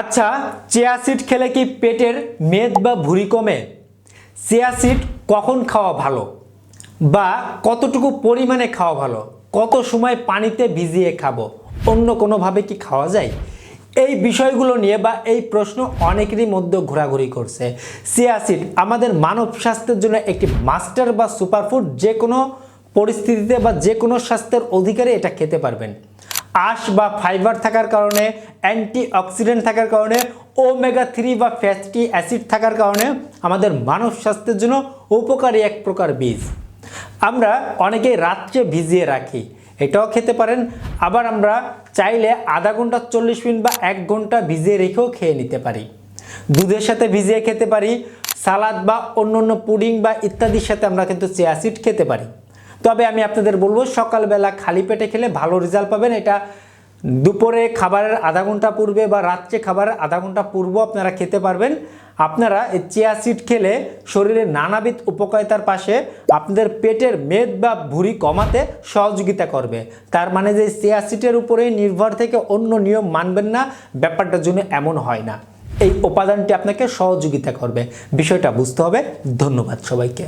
আচ্ছা chia seed খেলে কি পেটের মেদ বা ভুঁড়ি কমে? চিয়া সিড কখন খাওয়া ভালো? বা কতটুকু পরিমাণে খাওয়া ভালো? কত সময় পানিতে ভিজিয়ে খাব? অন্য কোনোভাবে কি খাওয়া যায়? এই বিষয়গুলো নিয়ে বা এই প্রশ্ন অনেকেরই মধ্যে ঘোরাঘুরি করছে। সিয়াসিড আমাদের মানব স্বাস্থ্যের জন্য একটি মাস্টার বা সুপারফুড, যে কোনো পরিস্থিতিতে বা যে কোনো স্বাস্থ্যের অধিকারে এটা খেতে পারবেন। আঁশ বা ফাইবার থাকার কারণে অ্যান্টি অক্সিডেন্ট থাকার কারণে ওমেগা থ্রি বা ফ্যাটি অ্যাসিড থাকার কারণে আমাদের মানব স্বাস্থ্যের জন্য উপকারী এক প্রকার বীজ। আমরা অনেকেই রাত্রে ভিজিয়ে রাখি, এটাও খেতে পারেন। আবার আমরা চাইলে আধা ঘণ্টা, চল্লিশ মিনিট বা এক ঘণ্টা ভিজিয়ে রেখেও খেয়ে নিতে পারি। দুধের সাথে ভিজিয়ে খেতে পারি, সালাদ বা অন্য অন্য পুডিং বা ইত্যাদির সাথে আমরা কিন্তু চিয়াসিড খেতে পারি। তবে আমি আপনাদের বলব, সকালবেলা খালি পেটে খেলে ভালো রেজাল্ট পাবেন। এটা দুপুরে খাবারের আধা ঘণ্টা পূর্বে বা রাত্রে খাবারের আধা ঘণ্টা পূর্ব আপনারা খেতে পারবেন। আপনারা এই চিয়া সিড খেলে শরীরে নানাবিধ উপকারিতার পাশে আপনাদের পেটের মেদ বা ভুঁড়ি কমাতে সহযোগিতা করবে। তার মানে যে চিয়া সিটের উপরেই নির্ভর থেকে অন্য নিয়ম মানবেন না ব্যাপারটার জন্য এমন হয় না। এই উপাদানটি আপনাকে সহযোগিতা করবে। বিষয়টা বুঝতে হবে। ধন্যবাদ সবাইকে।